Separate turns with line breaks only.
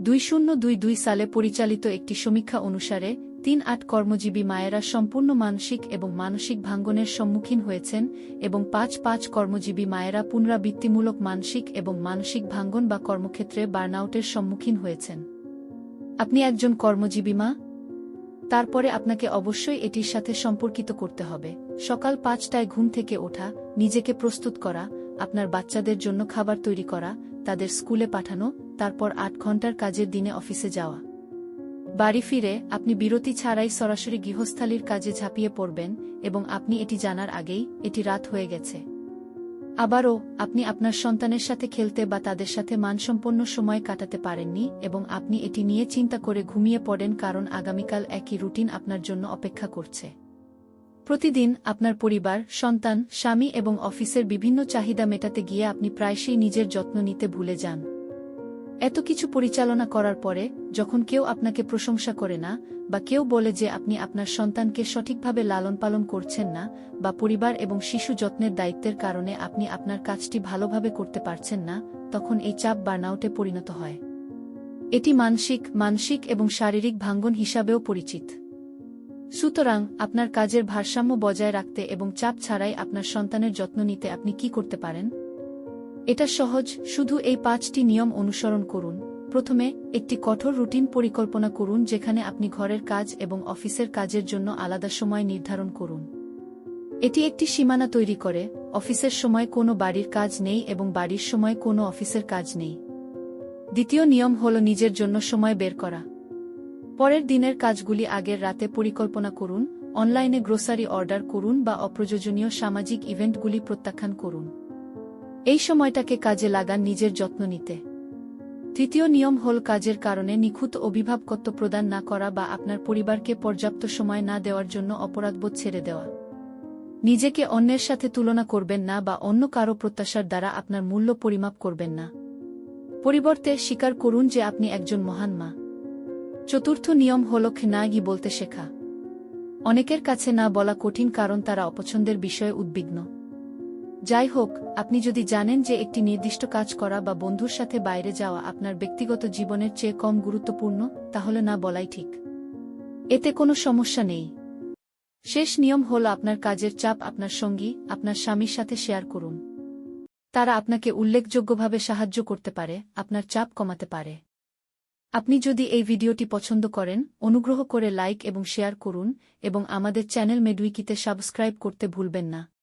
দুই শূন্য দুই দুই সালে পরিচালিত একটি সমীক্ষা অনুসারে তিন আট কর্মজীবী মায়েরা সম্পূর্ণ মানসিক এবং মানসিক ভাঙ্গনের সম্মুখীন হয়েছেন এবং পাঁচ পাঁচ কর্মজীবী মায়েরা পুনরাবৃত্তিমূলক মানসিক এবং মানসিক ভাঙ্গন বা কর্মক্ষেত্রে বার্নআউটের সম্মুখীন হয়েছেন। আপনি একজন কর্মজীবী মা? তারপরে আপনাকে অবশ্যই এটির সাথে সম্পর্কিত করতে হবে। সকাল পাঁচটায় ঘুম থেকে ওঠা, নিজেকে প্রস্তুত করা, আপনার বাচ্চাদের জন্য খাবার তৈরি করা, তাদের স্কুলে পাঠানো তারপর আট ঘণ্টার কাজের দিনে অফিসে যাওয়া। বাড়ি ফিরে আপনি বিরতি ছাড়াই সরাসরি গৃহস্থালির কাজে ঝাঁপিয়ে পড়বেন এবং আপনি এটি জানার আগেই এটি রাত হয়ে গেছে। আবারও, আপনি আপনার সন্তানের সাথে খেলতে বা তাদের সাথে মানসম্পন্ন সময় কাটাতে পারেননি এবং আপনি এটি নিয়ে চিন্তা করে ঘুমিয়ে পড়েন কারণ আগামীকাল একই রুটিন আপনার জন্য অপেক্ষা করছে। প্রতিদিন আপনার পরিবার, সন্তান, স্বামী এবং অফিসের বিভিন্ন চাহিদা মেটাতে গিয়ে আপনি প্রায়শই নিজের যত্ন নিতে ভুলে যান। এত কিছু পরিচালনা করার পরে, যখন কেউ আপনাকে প্রশংসা করে না, বা কেউ বলে যে আপনি আপনার সন্তানকে সঠিকভাবে লালন পালন করছেন না, বা পরিবার এবং শিশু যত্নের দায়িত্বের কারণে আপনি আপনার কাজটি ভালোভাবে করতে পারছেন না, তখন এই চাপ বার্নআউটে পরিণত হয়। এটি মানসিক মানসিক এবং শারীরিক ভাঙ্গন হিসাবেও পরিচিত। সুতরাং, আপনার কাজের ভারসাম্য বজায় রাখতে এবং চাপ ছাড়াই আপনার সন্তানের যত্ন নিতে আপনি কি করতে পারেন? এটা সহজ, শুধু এই পাঁচটি নিয়ম অনুসরণ করুন। প্রথমে, একটি কঠোর রুটিন পরিকল্পনা করুন যেখানে আপনি ঘরের কাজ এবং অফিসের কাজের জন্য আলাদা সময় নির্ধারণ করুন। এটি একটি সীমানা তৈরি করে, অফিসের সময় কোনো বাড়ির কাজ নেই এবং বাড়ির সময় কোনো অফিসের কাজ নেই। দ্বিতীয় নিয়ম হল নিজের জন্য সময় বের করা। পরের দিনের কাজগুলি আগের রাতে পরিকল্পনা করুন, অনলাইনে গ্রোসারি অর্ডার করুন বা অপ্রয়োজনীয় সামাজিক ইভেন্টগুলি প্রত্যাখ্যান করুন। এই সময়টাকে কাজে লাগান নিজের যত্ন নিতে। তৃতীয় নিয়ম হল কাজের কারণে নিখুঁত অভিভাবকত্ব প্রদান না করা বা আপনার পরিবারকে পর্যাপ্ত সময় না দেওয়ার জন্য অপরাধবোধ ছেড়ে দেওয়া। নিজেকে অন্যের সাথে তুলনা করবেন না বা অন্য কারও প্রত্যাশার দ্বারা আপনার মূল্য পরিমাপ করবেন না। পরিবর্তে স্বীকার করুন যে আপনি একজন মহান মা। চতুর্থ নিয়ম হল নাগি বলতে শেখা। অনেকের কাছে না বলা কঠিন কারণ তারা অপছন্দের বিষয়ে উদ্বিগ্ন। যাই হোক আপনি যদি জানেন যে একটি নির্দিষ্ট কাজ করা বা বন্ধুর সাথে বাইরে যাওয়া আপনার ব্যক্তিগত জীবনের চেয়ে কম গুরুত্বপূর্ণ, তাহলে না বলাই ঠিক। এতে কোনো সমস্যা নেই। শেষ নিয়ম হল আপনার কাজের চাপ আপনার সঙ্গী, আপনার স্বামীর সাথে শেয়ার করুন। তারা আপনাকে উল্লেখযোগ্যভাবে সাহায্য করতে পারে, আপনার চাপ কমাতে পারে। আপনি যদি এই ভিডিওটি পছন্দ করেন, অনুগ্রহ করে লাইক এবং শেয়ার করুন, এবং আমাদের চ্যানেল মেডুইকিতে সাবস্ক্রাইব করতে ভুলবেন না।